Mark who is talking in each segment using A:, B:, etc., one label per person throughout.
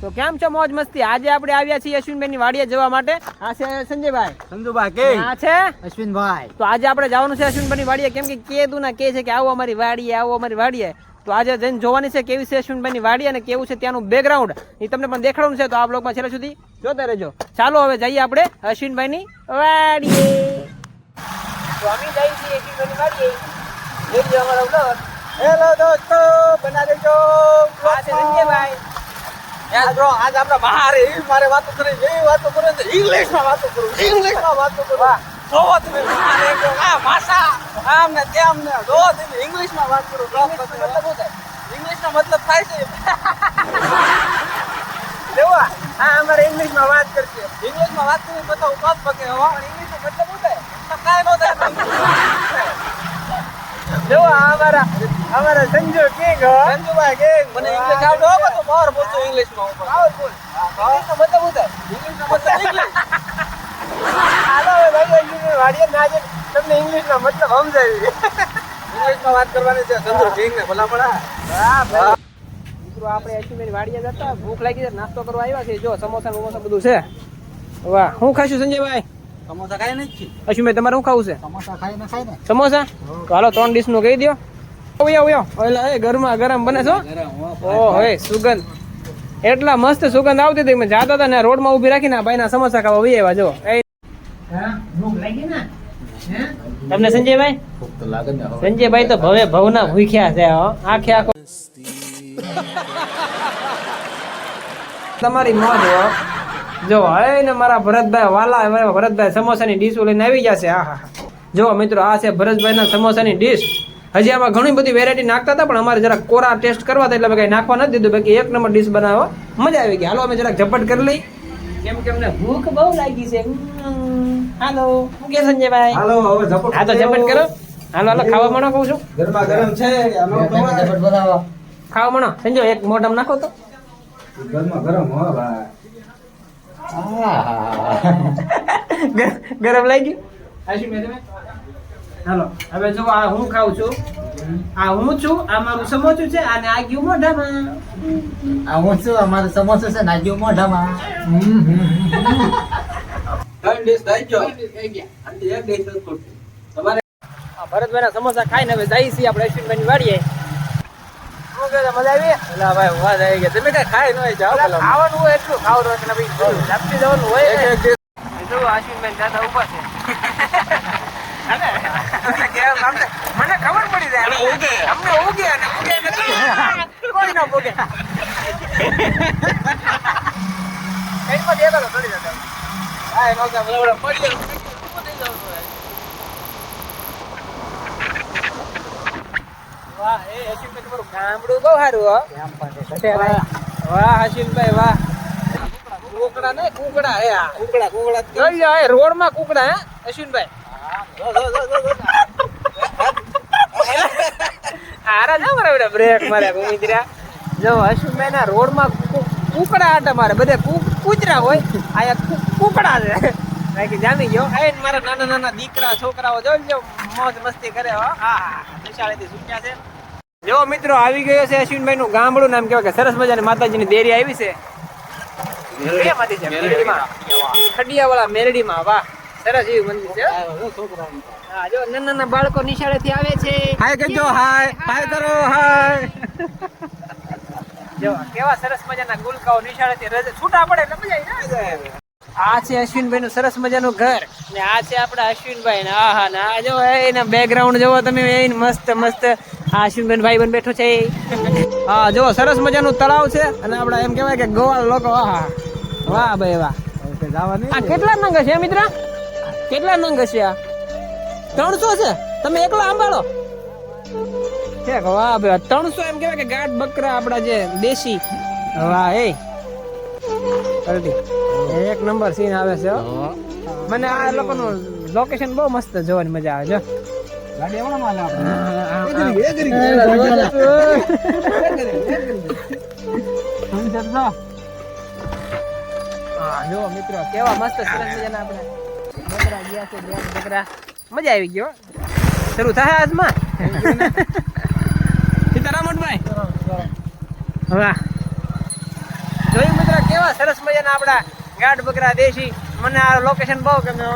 A: તો કેમ છો? મોજ મસ્તી. આજે આપણે આવ્યા છીએ અશ્વિનભાઈની વાડીએ જવા માટે. આ છે સંજયભાઈ.
B: સંજુભાઈ કે
A: આ છે?
B: અશ્વિનભાઈ.
A: તો આજે આપણે જવાનું છે અશ્વિનભાઈની વાડીએ. કેમ કે કેદું ના કે છે કે આવો અમારી વાડીએ આવો અમારી વાડીએ. તો આજે જઈને જોવાની છે કેવી છે અશ્વિનભાઈની વાડી અને કેવું છે ત્યાંનું બેકગ્રાઉન્ડ એ તમને પણ દેખાડવાનું છે તો આ બ્લોગમાં છેલ્લે સુધી જોતા રહેજો. ચાલો હવે જઈએ આપણે અશ્વિનભાઈની વાડીએ. તો અમે જઈએ છીએ અશ્વિનભાઈની વાડીએ. જોઈ અમારો બ્લોગ
B: હેલો દોસ્તો બના દેજો.
A: આ છે સંજયભાઈ.
B: યાર બ્રો આજ આપણે બહાર એવી મારે વાતો કરી એવી વાતો કરો ને ઇંગ્લિશમાં વાતો કરું ઇંગ્લિશમાં વાતો કરું જોવો તમે બહાર એકદમ આ ભાષા આમ ને તેમ ને જો તમે ઇંગ્લિશમાં વાત કરો બ્રો મતલબ શું થાય? ઇંગ્લિશનો મતલબ થાય છે.
A: લેવા હા અમારે ઇંગ્લિશમાં વાત કરશે.
B: ઇંગ્લિશમાં વાત કરી બતાવું તો પગે હો. અને ઇંગ્લિશનો મતલબ શું થાય? કાંઈ ન થાય.
A: જો અમારા અમારા સંજુ કિંગ
B: સંજુભાઈ કે મને ઇંગ્લિશ આવડો હો તો બહાર બોલતો ઇંગ્લિશમાં ઉપર.
A: પાવરફુલ
B: હા
A: ઇંગ્લિશનો મતલબ શું ઇંગ્લિશ
B: ઇંગ્લિશનો મતલબ ઇંગ્લિશ
A: હાલો ભાઈ અશ્વિનભાઈ વાડીએ ના આજે તમને ઇંગ્લિશનો મતલબ સમજાવી.
B: ઇંગ્લિશમાં વાત કરવાની છે સંજુ કિંગ ને ભલા પડા
A: હા ભાઈ. મિત્રો આપણે અશ્વિનભાઈ વાડીએ જતા ભૂખ લાગી છે નાસ્તો કરવા આવ્યા છે જો સમોસા સમોસા બધું છે. વાહ હું ખાઈશું સંજયભાઈ?
B: સમોસા ખાઈ નથી
A: અશ્વિનભાઈ તમારે શું ખાવું છે?
B: સમોસા ખાઈ ને ખાઈ ને
A: સમોસા? તો હાલો ત્રણ ડીશનું કહી દો ઓયો ઓયો ઓલા એ ગરમા ગરમ બને છો ઓ હોય સુગંધ. એટલા મસ્ત સુગંધ આવતી હતી મેં જાતા હતા ને રોડમાં ઊભી રાખીને આ ભાઈના સમોસા ખાવા વહી આવ્યા જો. એ ભૂખ લાગી ને? તમને સંજયભાઈ?
B: તો
A: સંજયભાઈ તો ભવે ભવના ભૂખ્યા છે હો. આખે આખો તમારી મોજ હો. જો હવે ને મારા ભરતભાઈ વાલા ભરતભાઈ સમોસાની ડીશો લઈને આવી જશે હા હા જો મિત્રો આ છે ભરતભાઈના સમોસાની ડીશ હજી આમાં ઘણી બધી વેરાયટી નાખતા હતા પણ અમારે જરાક કોરા ટેસ્ટ કરવા હતા એટલે કંઈ નાખવા નથી દીધું. બાકી એક નંબર ડીશ બનાવો મજા આવી ગઈ. હાલો અમે જરાક ઝપટ કરી લઈ. કેમ કે અમને ભૂખ બહુ લાગી છે. હાલો. શું કે સંજયભાઈ?
B: હાલો હવે ઝપટ
A: હા તો ઝપટ કરો. હાલો હાલો ખાવા મળો કહું છું.
B: ગરમા ગરમ છે ઝપટ બનાવો.
A: ખાવા મળો સંજો એક મોઢામાં નાખો તો.
B: ગરમા ગરમ હો ભાઈ.
A: ગરમ લાગી હાલો હવે જો આ હું ખાઉં છું. આ હું છું આ મારું સમોસું છે અને આ ગયું મોઢામાં.
C: આ હું છું અમારું સમોસું છે મોઢામાં.
B: ગયો. ડીશ જ ખૂટતી. તમારે
A: આ ભરતભાઈના સમોસા ખાઈને હવે જઈએ છીએ આપણે અશ્વિનભાઈની વાડીએ શું કહે મજા આવી?
B: એલા ભાઈ વાત આવી તમે કઈ જાઓ
A: ખાવાનું હોય એટલું ખાવાનું ભાઈ જાપતી જવાનું જો દાદા ઊભા છે. મને ખબર પડી જાય.
B: અરે
A: અમને ઉગે અને ઉગે કોઈ ન ઉગે કઈ પણ દેખો તો થોડી જતા.
B: ખાઈ ન પડી જાય. ઊભું થઈ જાવ તો.
A: વાહ એ હસીનભાઈ તમારું ગામડું બહુ સારું હો. વાહ વાહ હસીનભાઈ વાહ.
B: કુકડા ને કુકડા હે આ. કુકડા કુકડા
A: જોઈ લો, એ રોડમાં કુકડા હે
B: જો, જો, જો, જો, જો.
A: ના મારે બેટા બ્રેક મારે ગુમિત્રા જો અશ્વિનભાઈ ના કુકડા આટા મારે બધે કૂતરા હોય. આયા કુ- કુકડા છે. બાકી જામી ગયો. એ મારા નાના નાના દીકરા છોકરાઓ જોઈ લો મોજ મસ્તી કરે હો. હા. નિશાળેથી છૂટ્યા છે. જો મિત્રો આવી ગયો છે અશ્વિનભાઈ નું ગામડું નામ કેવાય કે સરસ મજાની માતાજીની દેરી આવી છે. ક્યાંમાંથી છે? મેરડીમાં. વાહ સરસ એવું મંદિર છે. હા જો નાના નાના બાળકો નિશાળેથી આવે છે.
B: હાય કહેજો હાય હાય કરો હાય.
A: જો કેવા સરસ મજાના ગુલકાઓ નિશાળેથી રજ છૂટા પડે એટલે મજા આવી. આ છે અશ્વિનભાઈ નું સરસ મજાનું ઘર. ને આ છે આપડા અશ્વિનભાઈ ને આહા, ને આ જો એના બેકગ્રાઉન્ડ જોવો તમે, એ મસ્ત મસ્ત આ અશ્વિનભાઈ ભાઈ બન બેઠો છે હા જો સરસ મજાનું તળાવ છે. અને આપડા એમ કહેવાય કે ગોવાળ લોકો, આહા. વાહ ભાઈ, વાહ. આ કેટલા નંગ છે, મિત્ર? કેટલા નંગ છે આ? ત્રણસો છે? તમે એકલા આંબાળો વાહ ભાઈ ત્રણસો એમ કહેવાય કે ગાઢ બકરા આપડા જે દેશી. વાહ, એ. એક નંબર સીન આવે છે મને આ લોકોનું લોકેશન બહુ મસ્ત જોવાની મજા આવે જો.
B: ગાડી એવડો માલ આપણે.
A: હા જો મિત્રો કેવા મસ્ત સરસ મજાના આપણે બકરા ગયા છે બકરા. મજા આવી ગયો શરૂ થાય આજમાં? સીતારામભાઈ વાહ. જોયું મિત્ર કેવા સરસ મજાના આપણા ગાઢ બકરા દેશી. મને આ લોકેશન બહુ ગમે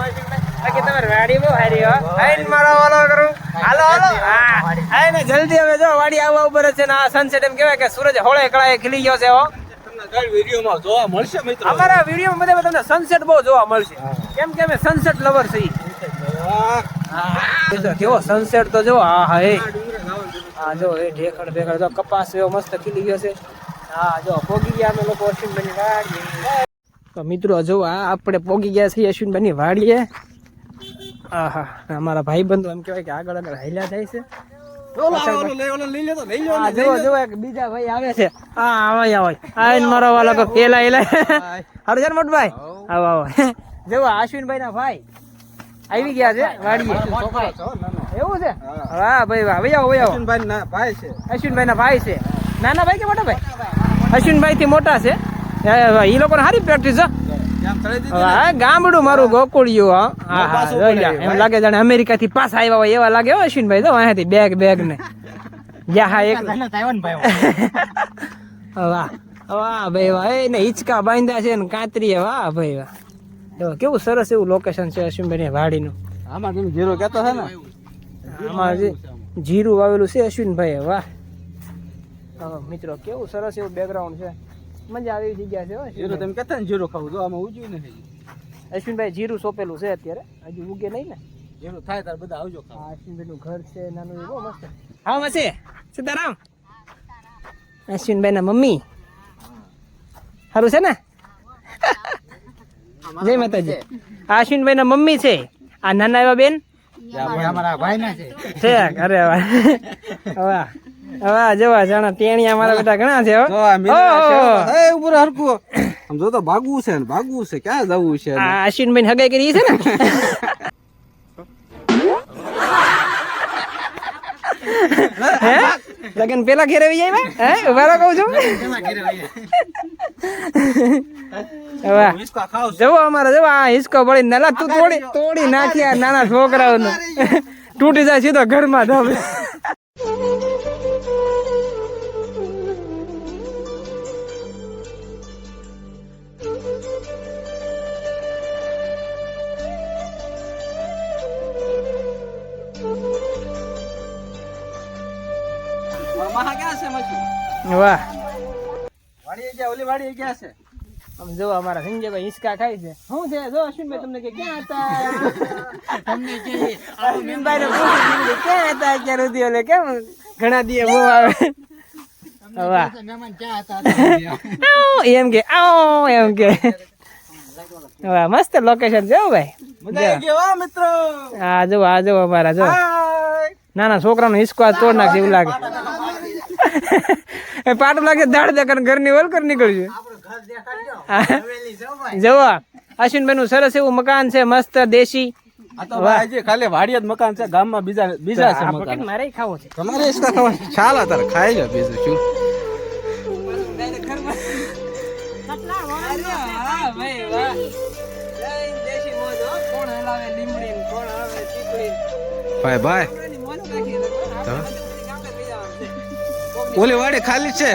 A: બાકી તમારે વાડી બહુ હારી આઈને મારો ઓલો કરું. હાલો હાલો. હા. ને જલ્દી હવે જો વાડી આવવા ઉપર છે ને આ સનસેટ એમ કહેવાય કે સૂરજ હોળે કળાએ ખીલી ગયો છે હો.
B: વિડીયોમાં જોવા મળશે મિત્રો?
A: અમારા વિડીયોમાં બધા તમને સનસેટ બહુ જોવા મળશે. કેમ કે અમે સનસેટ લવર છીએ. કેવો સનસેટ તો જો હા હા એ. હા જો એ ઢેખડ ભેખડ જો કપાસ એવો મસ્ત ખીલી ગયો છે. હા જો ભોગી ગયા અમે લોકો તો મિત્રો જો આ આપણે પોગી ગયા છીએ અશ્વિનભાઈની વાડીએ. આહા અમારા ભાઈ બંધુ એમ કહેવાય કે આગળ આગળ હાલ્યા જાય છે. બીજા ભાઈ આવે છે. મારો વાલો પેલા એલા. હારું મોટભાઈ? આવો આવો. જો આ ના ભાઈ. આવી ગયા છે વાડીએ. એવું છે? હા. ભાઈ વાહ ભાઈ આવો ભાઈ આવો
B: અશ્વિનભાઈ ના ભાઈ છે.
A: અશ્વિનભાઈ ના ભાઈ છે. નાના ભાઈ કે મોટા ભાઈ? અશ્વિનભાઈ થી મોટા છે? એ લોકો સારી પ્રેક્ટિસ ગામડું મારું ગોકુળિયું એમ લાગે જાણે અમેરિકા થી પાછા આવ્યા હોય એવા લાગે અશ્વિનભાઈ તો અહીંયાથી બેગ બેગ ને. યા હા એક વાહ વાહ ભાઈ વાહ એને હિંચકા બાંધ્યા છે ને કાતરીએ વાહ ભાઈ વાહ જો કેવું સરસ એવું લોકેશન છે અશ્વિનભાઈ વાડીનું.
B: આમાં તમે જીરો કહેતો છે ને?
A: આમાં જીરું વાવેલું છે અશ્વિનભાઈ વાહ. મિત્રો કેવું સરસ એવું બેકગ્રાઉન્ડ છે. મજા આવી જગ્યા છે હો
B: જીરો તમે કહેતા ને જીરો ખાવું જો આમાં ઉજ્યું નથી
A: અશ્વિનભાઈ જીરું સોંપેલું છે અત્યારે. હજુ ઉગે નહીં ને?
B: જીરું થાય ત્યારે બધા આવજો ખાવા.
A: આ અશ્વિનભાઈ નું ઘર છે નાનું એવું બહુ મસ્ત. હા મસે સીતારામ. અશ્વિનભાઈ ના મમ્મી. સારું છે ને? જય માતાજી. આ અશ્વિનભાઈ ના મમ્મી છે. આ નાના એવા બેન?
C: અમારા ભાઈ. ના છે.
A: છે અરે વાહ વાહ. વાહ જવા જાણા ટેણિયા મારા બેટા ઘણા છે હો.
B: જો આ છે. એ ઉપર હરકું આમ જો તો ભાગવું છે ને ભાગવું છે. ક્યાં જવું છે
A: આ અશ્વિનભાઈ હગાઈ કરી છે ને? હે? લગન પેલા ઘેરે આવી જાય હે? ઊભા રહો કહું છું.
B: છો.
A: જવો અમારે જવો આ હિસકો પડી નલા તું તોડી તોડી નાખ્યા નાના છોકરાઓનું. તૂટી જાય સીધો ઘરમાં ધોબે વાહ.
B: વાડી ગયા ઓલી વાડી ગયા છે.
A: આમ જો અમારા સંજયભાઈ હિંચકા ખાય છે. શું છે? જો અશ્વિનભાઈ તમને કે ક્યાં હતા? તમને કે પૂછ્યું કીધું, ક્યાં હતા અત્યાર સુધી ઓલે? કેમ ઘણા દિયે બહુ આવે? આવ, એમ કે આવ એમ કે. વાહ મસ્ત લોકેશન જો ભાઈ.
B: મજા આવી મિત્રો.
A: આ જો આ જો અમારા જો નાના છોકરાનો હિસકો તોડ નાખશે એવું લાગે. એ પાટું લાગે દાડ દે કરીને ઘરની વલકર નીકળશે જવો અશ્વિનભાઈ નું સરસ એવું મકાન છે મસ્ત દેશી.
B: ખાલી વાડિયા જ મકાન છે ગામમાં બીજા બીજા છે
A: આ
B: મકાન.
A: મારે ખાવો છે.
B: તમારે હિંચકા ખાવા ચાલ તારે ખાઈ લો બીજું શું. ભાઈ ભાઈ. ઓલી વાડી ખાલી જ છે.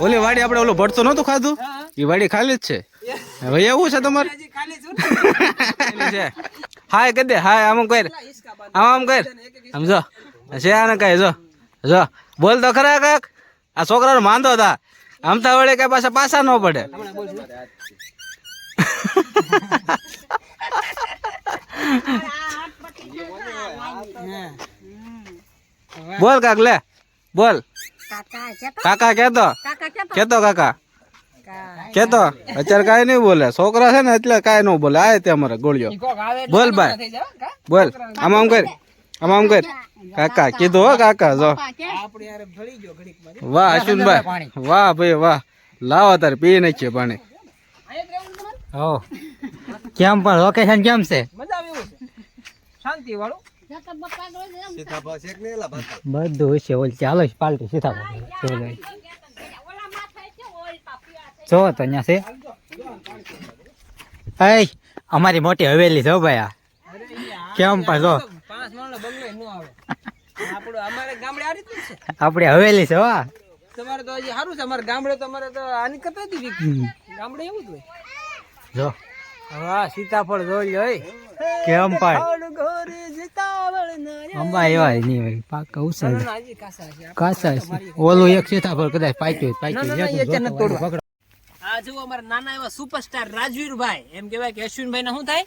B: ઓલી વાડી આપણે ઓલો ભરતો નતું ખાધું. એ વાડી ખાલી જ છે. હવે એવું છે તમારે? હાય કદે હાય આમ કર. આમ આમ કર. સમજો છે આને કઈ જો. જો. બોલ તો ખરા કાક. આ છોકરાનો માંદો હતા. આમ તો વળે કઈ પાછા પાછા ન પડે. બોલ કાક લે. બોલ. કાકા કેતો? કેતો કાકા? કેતો? અત્યારે કાંઈ નહીં બોલે. છોકરા છે ને એટલે કાંઈ ન બોલે. આય તે અમારે ગોળીઓ. બોલ ભાઈ. બોલ. આમ આમ કર. આમ આમ કર. કાકા કીધું હો કાકા જો. વાહ અશ્વિનભાઈ. વાહ ભાઈ વાહ. લાવો તારે પી નાખીએ પાણી.
C: હો. કેમ પણ? લોકેશન કેમ છે?
A: મજા આવી શાંતિ વાળું
C: બધું છે ઓલ ચાલો જ પાલટી સીધા જો તો અહીંયા છે એ અમારી મોટી હવેલી છે ભાઈ કેમ પણ જો હવેલી છે હો
A: તમારે તો હજી સારું છે અમારે ગામડે તમારે તો આની કરતા ગામડે જો. વાહ સીતાફળ જોઈ લો
C: કેમ પણ અંબા એવા નહીં હોય પાકા ઉછળ
A: કાસા છે.
C: ઓલું એક સીતાફળ કદાચ પાક્યું પાક્યું.
A: આ અમારા નાના એવા સુપરસ્ટાર રાજવીરભાઈ. એમ કહેવાય કે અશ્વિનભાઈ ને શું થાય?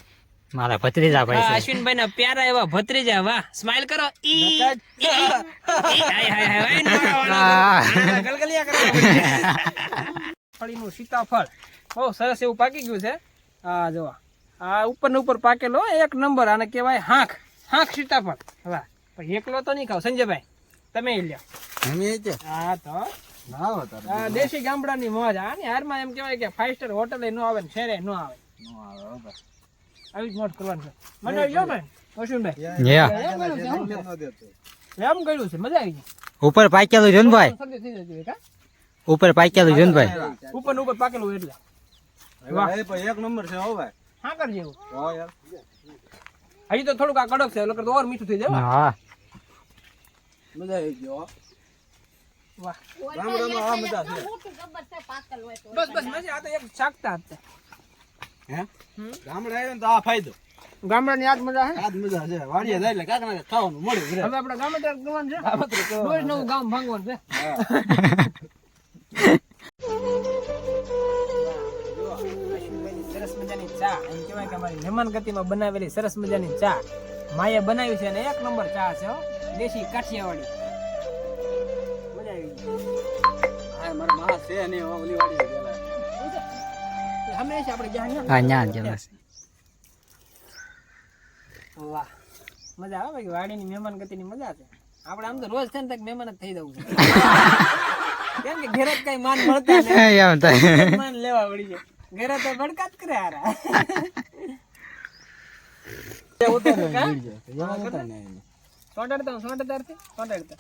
C: મારા ભત્રીજા ભાઈ છે.
A: અશ્વિનભાઈ ના પ્યારા એવા ભત્રીજા વાહ. સ્માઈલ ઈ. હાય, હાય, હાય, ગલગલિયા કરે. સીતાફળ. બહુ સરસ એવું પાકી ગયું છે. આ જો આ ઉપર ને ઉપર પાકેલો એક નંબર આને કહેવાય હાંખ. હાંખ સીતાફળ. વાહ પણ એકલો તો નહીં ખાવ. સંજયભાઈ તમે લ્યો. લ્યો હા તો. આ દેશી ગામડાની મોજ. આની હારમાં એમ કહેવાય કે ફાઈવ સ્ટાર હોટલ ન આવે ને શેરે ન આવે. આવી જ મોજ કરવાનું છે. મજા આવી ભાઈ
C: Yeah.
A: એમ કર્યું છે, હમ. એમ કર્યું છે. મજા આવી ગઈ.
C: ઉપર પાકેલું છે ને ભાઈ? ઉપર પાકેલું છે ને ભાઈ
A: ઉપર ઉપર પાકેલું એટલે.
B: એક નંબર છે હો ભાઈ.
A: હા કરજે
B: યાર.
A: હજી તો થોડુંક આ કડક છે નકર તો ઓર મીઠું થઈ જાય હા.
B: મજા આવી ગયો
A: વાહ.
B: આ મજા છે.
A: બસ બસ મજા આ તો એક શાકતા હતા.
B: હે? ગામડા આવ્યો તો આ ફાયદો.
A: ગામડાની યાદ મજા
B: આ મજા છે. વાડીએ જાય એટલે કાંઈક ને ખાવાનું મળે
A: હવે આપણે ગામડા છે. રોજ નવું ગામ ભાંગવાનું છે. મજાની ચા. એમ કહેવાય કે અમારી મહેમાન ગતિમાં બનાવેલી સરસ મજાની ચા. માએ બનાવી છે અને એક નંબર ચા છે હો. દેશી કાઠિયાવાડી. મજા આવી
B: હા મારા મહા છે નહીં ઓલી
A: વાડી હંમેશા આપણે જ્યાં
C: હા ન્યા જેલા છે
A: વાહ. મજા આવે ભાઈ વાડીની મહેમાન ગતિની મજા છે. આપણે આમ તો રોજ છે ને તક મહેમાન જ થઈ જવું છે. કેમ કે ઘરે જ કઈ માન મળતા નહીં
C: એમ થાય.
A: માન લેવા પડી છે ઘરે તો ભડકા જ કરે હારા સોંટાડતા હું સોંટાડતા સોંટાડતા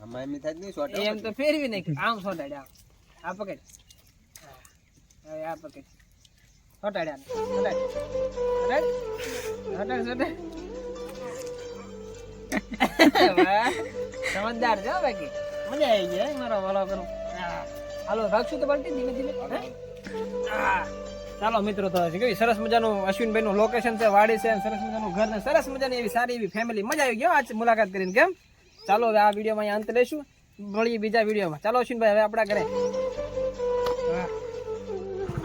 B: આમાં એમ થાય નહીં સોટા.
A: એમ તો ફેરવી નાખ આમ સોંટાડે આમ આ પકડ હા, હવે આ પકડ સોંટાડે આને. સોંટાડ. સોંટાડ. સોંટાડ, સોંટાડ. સમજદાર છો બાકી મજા આવી ગઈ હે મારો વાલો કરું હા. હાલો રાખશું તો પાર્ટી ધીમે ધીમે. હા. ચાલો મિત્રો તો કેવી સરસ મજાનું અશ્વિનભાઈ નું લોકેશન છે વાડી છે સરસ મજાનું ઘર ને સરસ મજાની એવી સારી એવી ફેમિલી મજા આવી ગયો આજ મુલાકાત કરીને કેમ? ચાલો હવે આ વિડીયોમાં અહીંયા અંત લેશું મળીએ બીજા વિડીયોમાં. ચાલો અશ્વિનભાઈ હવે આપણા ઘરે.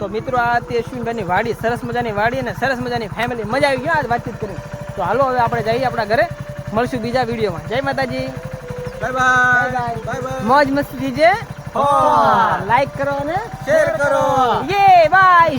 A: તો મિત્રો આ હતી અશ્વિનભાઈની વાડી. સરસ મજાની વાડી અને સરસ મજાની ફેમિલી મજા આવી ગયો આજ વાતચીત કરી તો હાલો હવે આપણે જઈએ આપણા ઘરે. મળશું બીજા વિડીયોમાં. જય માતાજી.
B: બાય બાય
A: મોજ મસ્તી
B: હા.
A: લાઈક કરો અને
B: શેર કરો.
A: યે બાય